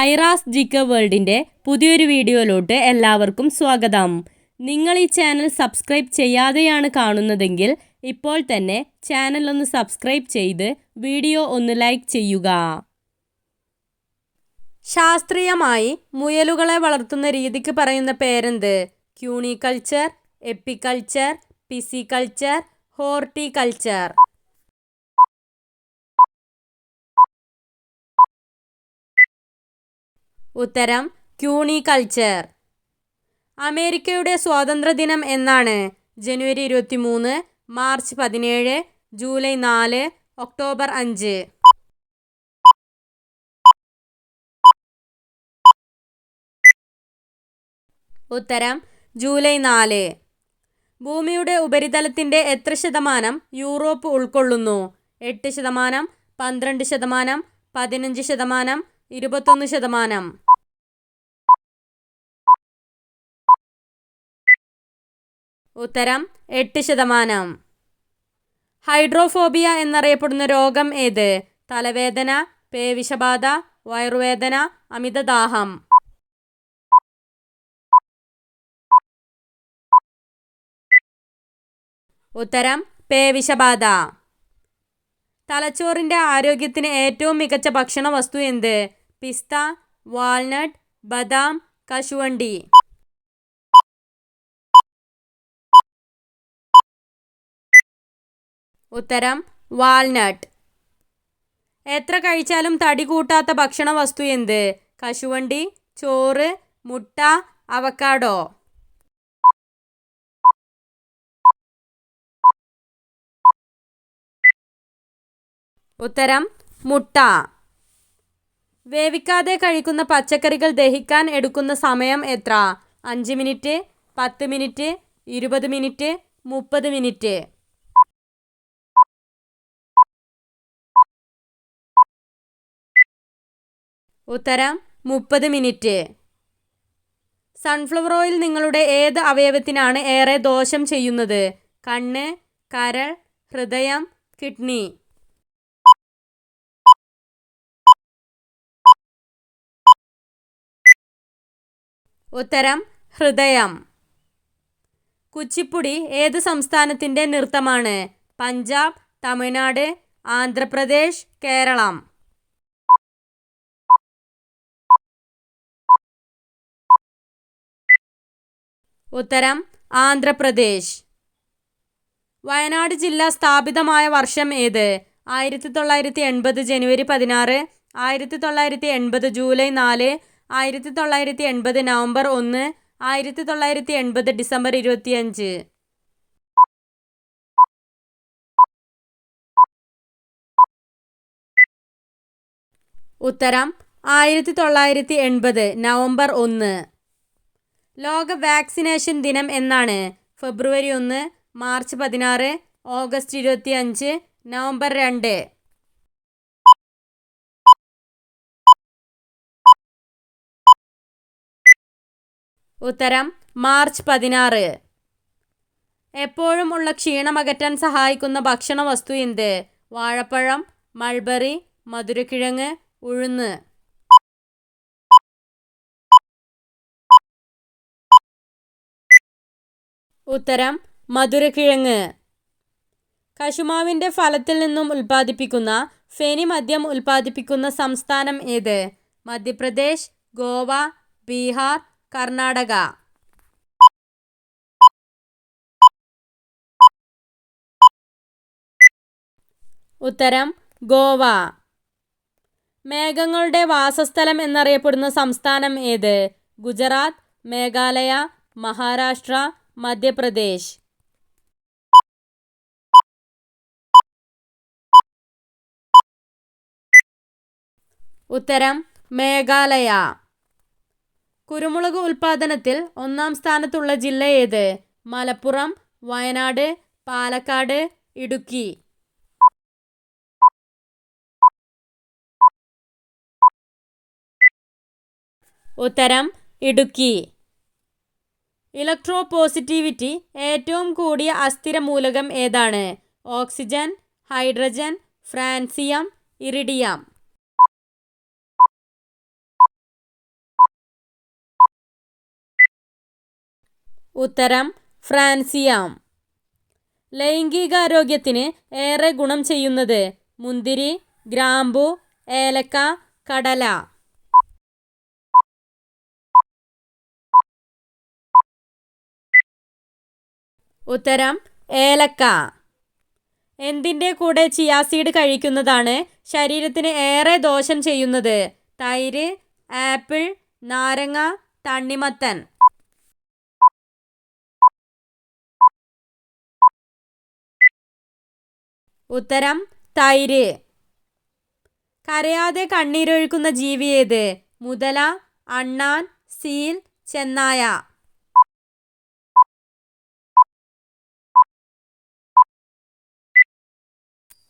ഐറാസ് ജിക്ക വേൾഡിന്റെ പുതിയൊരു വീഡിയോയിലോട്ട് എല്ലാവർക്കും സ്വാഗതം. നിങ്ങൾ ഈ ചാനൽ സബ്സ്ക്രൈബ് ചെയ്യാതെയാണ് കാണുന്നതെങ്കിൽ ഇപ്പോൾ തന്നെ ചാനൽ ഒന്ന് സബ്സ്ക്രൈബ് ചെയ്ത് വീഡിയോ ഒന്ന് ലൈക്ക് ചെയ്യുക. ശാസ്ത്രീയമായി മുയലുകളെ വളർത്തുന്ന രീതിക്ക് പറയുന്ന പേരെന്ത്? Cuniculture apiculture pisciculture horticulture. ഉത്തരം ക്യൂണി ക്യൂണിക്കൾച്ചർ അമേരിക്കയുടെ സ്വാതന്ത്ര്യദിനം എന്നാണ് ജനുവരി ഇരുപത്തി മൂന്ന് മാർച്ച് പതിനേഴ് ജൂലൈ നാല് ഒക്ടോബർ അഞ്ച്. ഉത്തരം ജൂലൈ നാല്. ഭൂമിയുടെ ഉപരിതലത്തിന്റെ എത്ര ശതമാനം യൂറോപ്പ് ഉൾക്കൊള്ളുന്നു? എട്ട് ശതമാനം പന്ത്രണ്ട് ശതമാനം പതിനഞ്ച് ശതമാനം ഇരുപത്തൊന്ന് ശതമാനം. ഉത്തരം എട്ട് ശതമാനം. ഹൈഡ്രോഫോബിയ എന്നറിയപ്പെടുന്ന രോഗം ഏത്? തലവേദന പേവിഷബാധ വയറുവേദന അമിതദാഹം. ഉത്തരം പേവിഷബാധ. തലച്ചോറിന്റെ ആരോഗ്യത്തിന് ഏറ്റവും മികച്ച ഭക്ഷണ വസ്തു എന്ത്? പിസ്ത വാൾനട്ട് ബദാം കശുവണ്ടി. ഉത്തരം വാൾനട്ട് എത്ര കഴിച്ചാലും തടി കൂട്ടാത്ത ഭക്ഷണ വസ്തു എന്ത്? കശുവണ്ടി ചോറ് മുട്ട അവക്കാഡോ ഉത്തരം മുട്ട. വേവിക്കാതെ കഴിക്കുന്ന പച്ചക്കറികൾ ദഹിക്കാൻ എടുക്കുന്ന സമയം എത്ര? അഞ്ച് മിനിറ്റ് പത്ത് മിനിറ്റ് ഇരുപത് മിനിറ്റ് മുപ്പത് മിനിറ്റ്. ഉത്തരം മുപ്പത് മിനിറ്റ്. സൺഫ്ലവർ ഓയിൽ നിങ്ങളുടെ ഏത് അവയവത്തിനാണ് ഏറെ ദോഷം ചെയ്യുന്നത്? കണ്ണ് കരൾ ഹൃദയം കിഡ്നി. ഉത്തരം ഹൃദയം. കുച്ചിപ്പുടി ഏത് സംസ്ഥാനത്തിന്റെ നൃത്തമാണ്? പഞ്ചാബ് തമിഴ്നാട് ആന്ധ്രാപ്രദേശ് കേരളം. ഉത്തരം ആന്ധ്രാപ്രദേശ്. വയനാട് ജില്ല സ്ഥാപിതമായ വർഷം ഏത്? ആയിരത്തി തൊള്ളായിരത്തി എൺപത് ജനുവരി പതിനാറ് ആയിരത്തി തൊള്ളായിരത്തി എൺപത് ജൂലൈ നാല് ആയിരത്തി തൊള്ളായിരത്തി എൺപത് നവംബർ ഒന്ന് ആയിരത്തി തൊള്ളായിരത്തി എൺപത് ഡിസംബർ ഇരുപത്തിയഞ്ച്. ഉത്തരം ആയിരത്തി തൊള്ളായിരത്തി എൺപത് നവംബർ ഒന്ന്. ലോക വാക്സിനേഷൻ ദിനം എന്നാണ് ഫെബ്രുവരി ഒന്ന് മാർച്ച് പതിനാറ് ഓഗസ്റ്റ് ഇരുപത്തി അഞ്ച് നവംബർ രണ്ട്. ഉത്തരം മാർച്ച് പതിനാറ്. എപ്പോഴും ഉള്ള ക്ഷീണം അകറ്റാൻ സഹായിക്കുന്ന ഭക്ഷണ വസ്തു എന്ത്? വാഴപ്പഴം മൾബറി മധുരക്കിഴങ്ങ് ഉഴുന്ന്. ഉത്തരം മധുരക്കിഴങ്ങ് കശുമാവിന്റെ ഫലത്തിൽ നിന്നും ഉൽപ്പാദിപ്പിക്കുന്ന ഫെനി മദ്യം ഉൽപ്പാദിപ്പിക്കുന്ന സംസ്ഥാനം ഏത്? മധ്യപ്രദേശ് ഗോവ ബീഹാർ കർണാടക. ഉത്തരം ഗോവ. മേഘങ്ങളുടെ വാസസ്ഥലം എന്നറിയപ്പെടുന്ന സംസ്ഥാനം ഏത്? ഗുജറാത്ത് മേഘാലയ മഹാരാഷ്ട്ര മധ്യപ്രദേശ്. ഉത്തരം മേഘാലയ. കുരുമുളക് ഉൽപാദനത്തിൽ ഒന്നാം സ്ഥാനത്തുള്ള ജില്ല ഏത്? മലപ്പുറം വയനാട് പാലക്കാട് ഇടുക്കി. ഉത്തരം ഇടുക്കി. ഇലക്ട്രോ പോസിറ്റിവിറ്റി ഏറ്റവും കൂടിയ അസ്ഥിര മൂലകം ഏതാണ്? Oxygen hydrogen francium iridium. ഉത്തരം ഫ്രാൻസിയം. ലൈംഗികാരോഗ്യത്തിന് ഏറെ ഗുണം ചെയ്യുന്നത് മുന്തിരി ഗ്രാമ്പു ഏലക്ക കടല. ഉത്തരം ഏലക്ക. എന്തിന്റെ കൂടെ ചിയാസീഡ് കഴിക്കുന്നതാണ് ശരീരത്തിന് ഏറെ ദോഷം ചെയ്യുന്നത്? തൈര് ആപ്പിൾ നാരങ്ങ തണ്ണിമത്തൻ. ഉത്തരം തൈര്. കരയാതെ കണ്ണീരൊഴുക്കുന്ന ജീവി ഏത്? മുതല അണ്ണാൻ സീൽ ചെന്നായ.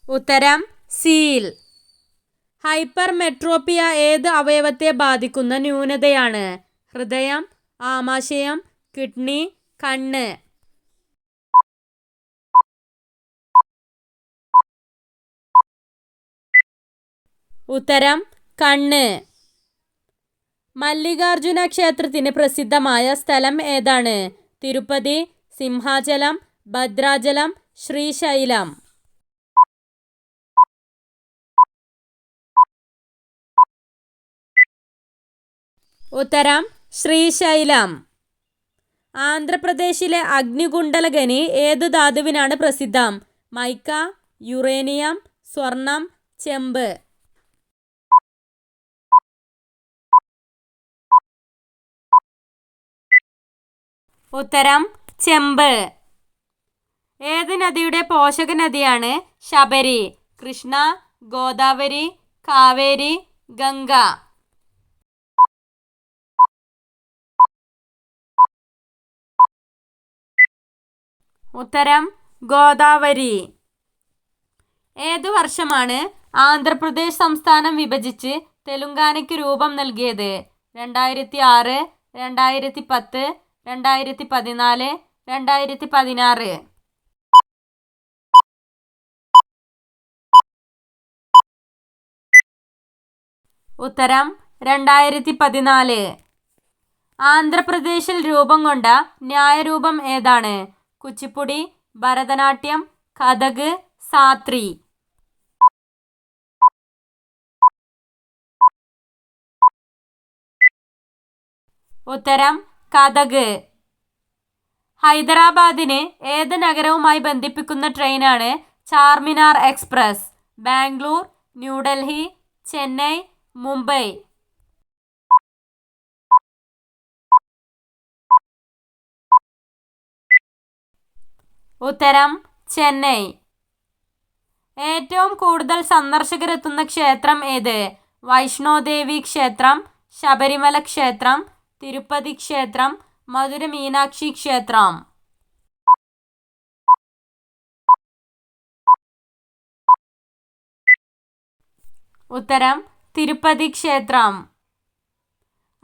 ഉത്തരം സീൽ. ഹൈപ്പർ മെട്രോപ്പിയ ഏത് അവയവത്തെ ബാധിക്കുന്ന ന്യൂനതയാണ്? ഹൃദയം ആമാശയം കിഡ്നി കണ്ണ്. ഉത്തരം കണ്ണ്. മല്ലികാർജുന ക്ഷേത്രത്തിന് പ്രസിദ്ധമായ സ്ഥലം ഏതാണ്? തിരുപ്പതി സിംഹാചലം ഭദ്രാചലം ശ്രീശൈലം. ഉത്തരം ശ്രീശൈലം. ആന്ധ്രാപ്രദേശിലെ അഗ്നികുണ്ടലകനി ഏത് ധാതുവിനാണ് പ്രസിദ്ധം? മൈക്ക യുറേനിയം സ്വർണം ചെമ്പ്. ഉത്തരം ചെമ്പ്. ഏത് നദിയുടെ പോഷക നദിയാണ് ശബരി? കൃഷ്ണ ഗോദാവരി കാവേരി ഗംഗ. ഉത്തരം ഗോദാവരി. ഏതു വർഷമാണ് ആന്ധ്രാപ്രദേശ് സംസ്ഥാനം വിഭജിച്ച് തെലുങ്കാനയ്ക്ക് രൂപം നൽകിയത്? രണ്ടായിരത്തി ആറ് രണ്ടായിരത്തി പത്ത് രണ്ടായിരത്തി പതിനാല് രണ്ടായിരത്തി പതിനാറ് ഉത്തരം രണ്ടായിരത്തി പതിനാല് ആന്ധ്രാപ്രദേശിൽ രൂപം കൊണ്ട ന്യായരൂപം ഏതാണ്? കുച്ചിപ്പുടി ഭരതനാട്യം കഥക് സാത്രി. ഉത്തരം കഥക്. ഹൈദരാബാദിനെ ഏത് നഗരവുമായി ബന്ധിപ്പിക്കുന്ന ട്രെയിനാണ് ചാർമിനാർ എക്സ്പ്രസ്? ബാംഗ്ലൂർ ന്യൂഡൽഹി ചെന്നൈ മുംബൈ. ഉത്തരം ചെന്നൈ. ഏറ്റവും കൂടുതൽ സന്ദർശകരെത്തുന്ന ക്ഷേത്രം ഏത്? വൈഷ്ണോദേവി ക്ഷേത്രം ശബരിമല ക്ഷേത്രം തിരുപ്പതി ക്ഷേത്രം മധുര മീനാക്ഷി ക്ഷേത്രം. ഉത്തരം തിരുപ്പതി ക്ഷേത്രം.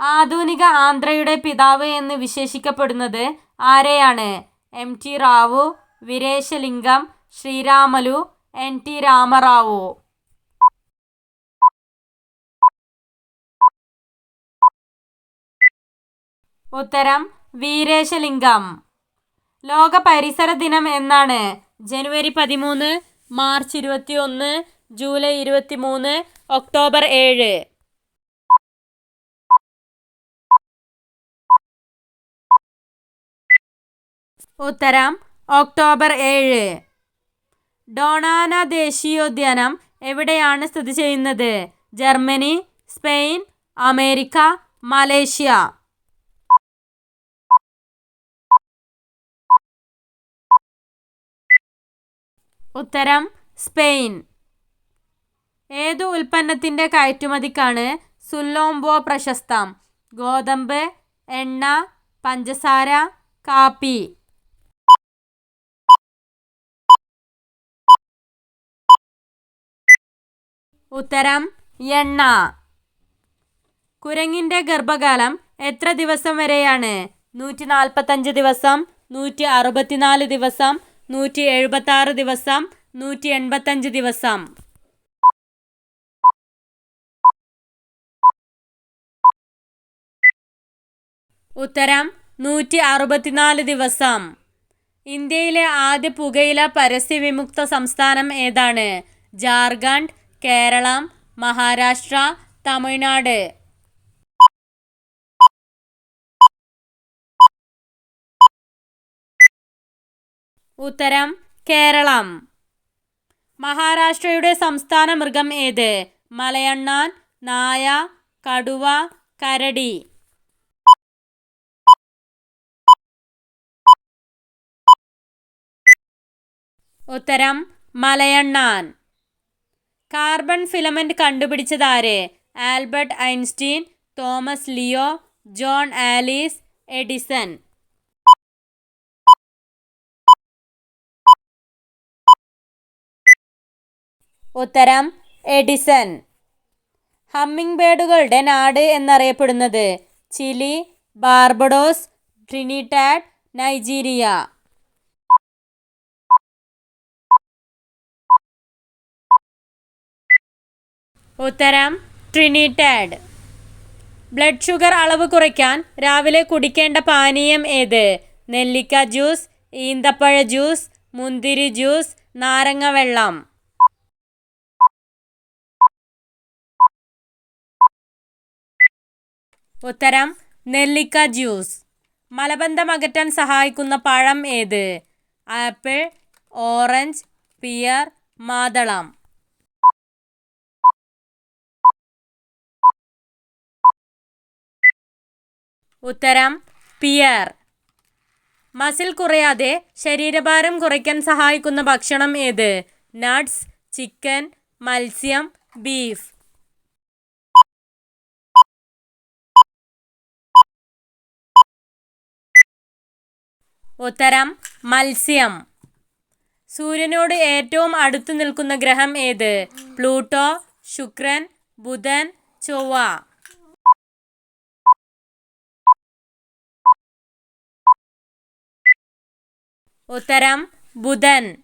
ആധുനിക ആന്ധ്രയുടെ പിതാവ് എന്ന് വിശേഷിക്കപ്പെടുന്നത് ആരെയാണ്? M T Rao Veeresalingam Sriramulu N. T. Ramarao. ഉത്തരം വീരേശലിംഗം. ലോക പരിസര ദിനം എന്നാണ് ജനുവരി പതിമൂന്ന് മാർച്ച് ഇരുപത്തി ഒന്ന് ജൂലൈ ഇരുപത്തി മൂന്ന് ഒക്ടോബർ ഏഴ്. ഉത്തരം ഒക്ടോബർ ഏഴ്. ഡോണാന ദേശീയോദ്യാനം എവിടെയാണ് സ്ഥിതി ചെയ്യുന്നത്? Germany Spain America Malaysia. ഉത്തരം സ്പെയിൻ. ഏതു ഉൽപ്പന്നത്തിന്റെ കയറ്റുമതിക്കാണ് സുല്ലോംബോ പ്രശസ്തം? ഗോതമ്പ് എണ്ണ പഞ്ചസാര കാപ്പി. ഉത്തരം എണ്ണ. കുരങ്ങിന്റെ ഗർഭകാലം എത്ര ദിവസം വരെയാണ്? നൂറ്റി നാൽപ്പത്തഞ്ച് ദിവസം നൂറ്റി അറുപത്തിനാല് ദിവസം നൂറ്റി എഴുപത്താറ് ദിവസം നൂറ്റി എൺപത്തഞ്ച് ദിവസം. ഉത്തരം നൂറ്റി അറുപത്തിനാല് ദിവസം. ഇന്ത്യയിലെ ആദ്യ പുകയില പരസ്യവിമുക്ത സംസ്ഥാനം ഏതാണ്? ജാർഖണ്ഡ് കേരളം മഹാരാഷ്ട്ര തമിഴ്നാട്. ഉത്തരം കേരളം. മഹാരാഷ്ട്രയുടെ സംസ്ഥാന മൃഗം ഏത്? മലയണ്ണാൻ നായ കടുവ കരടി. ഉത്തരം മലയണ്ണാൻ. Carbon filament കണ്ടുപിടിച്ചതാര് Albert Einstein Thomas Leo John Alice Edison. ഉത്തരം എഡിസൺ. ഹമ്മിങ് ബേഡുകളുടെ നാട് എന്നറിയപ്പെടുന്നത് ചിലി ബാർബഡോസ് ട്രിനിറ്റാഡ് നൈജീരിയ. ഉത്തരം ട്രിനിറ്റാഡ് ബ്ലഡ് ഷുഗർ അളവ് കുറയ്ക്കാൻ രാവിലെ കുടിക്കേണ്ട പാനീയം ഏത്? നെല്ലിക്ക ജ്യൂസ് ഈന്തപ്പഴ ജ്യൂസ് മുന്തിരി ജ്യൂസ് നാരങ്ങ വെള്ളം. ഉത്തരം നെല്ലിക്ക ജ്യൂസ് മലബന്ധം അകറ്റാൻ സഹായിക്കുന്ന പഴം ഏത്? ആപ്പിൾ ഓറഞ്ച് പിയർ മാതളം. ഉത്തരം പിയർ. മസിൽ കുറയാതെ ശരീരഭാരം കുറയ്ക്കാൻ സഹായിക്കുന്ന ഭക്ഷണം ഏത്? നട്ട്സ് ചിക്കൻ മത്സ്യം ബീഫ്. ഉത്തരം മത്സ്യം. സൂര്യനോട് ഏറ്റവും അടുത്തു നിൽക്കുന്ന ഗ്രഹം ഏത്? പ്ലൂട്ടോ ശുക്രൻ ബുധൻ ചൊവ്വ. ഉത്തരം ബുധൻ.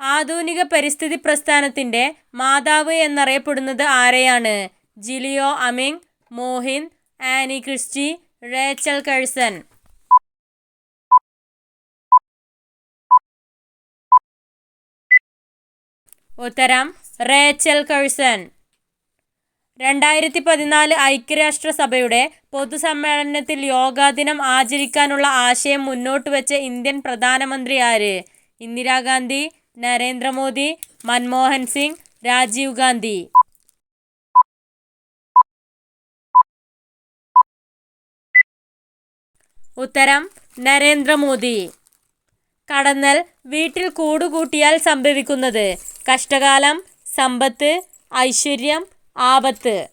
ആധുനിക പരിസ്ഥിതി പ്രസ്ഥാനത്തിന്റെ മാതാവ് എന്നറിയപ്പെടുന്നത് ആരെയാണ്? ജിലിയോ അമിങ് മോഹിൻ ആനി ക്രിസ്റ്റി റേച്ചൽ കഴ്സൺ. ഉത്തരം റേച്ചൽ കഴ്സൺ. രണ്ടായിരത്തി പതിനാല് ഐക്യരാഷ്ട്രസഭയുടെ പൊതുസമ്മേളനത്തിൽ യോഗാദിനം ആചരിക്കാനുള്ള ആശയം മുന്നോട്ട് വെച്ച ഇന്ത്യൻ പ്രധാനമന്ത്രി ആര്? ഇന്ദിരാഗാന്ധി നരേന്ദ്രമോദി മൻമോഹൻ സിംഗ് രാജീവ് ഗാന്ധി. ഉത്തരം നരേന്ദ്രമോദി. കടന്നൽ വീട്ടിൽ കൂടുകൂട്ടിയാൽ സംഭവിക്കുന്നത് കഷ്ടകാലം സമ്പത്ത് ഐശ്വര്യം ആപത്ത്.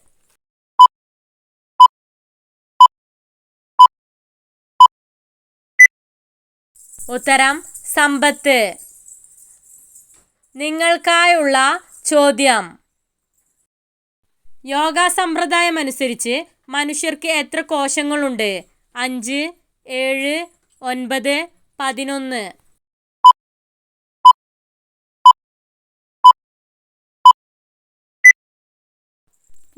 ഉത്തരം സമ്പത്ത്. നിങ്ങൾക്കായുള്ള ചോദ്യം. യോഗ സമ്പ്രദായം അനുസരിച്ച് മനുഷ്യർക്ക് എത്ര കോശങ്ങളുണ്ട്? അഞ്ച് ഏഴ് ഒൻപത് പതിനൊന്ന്.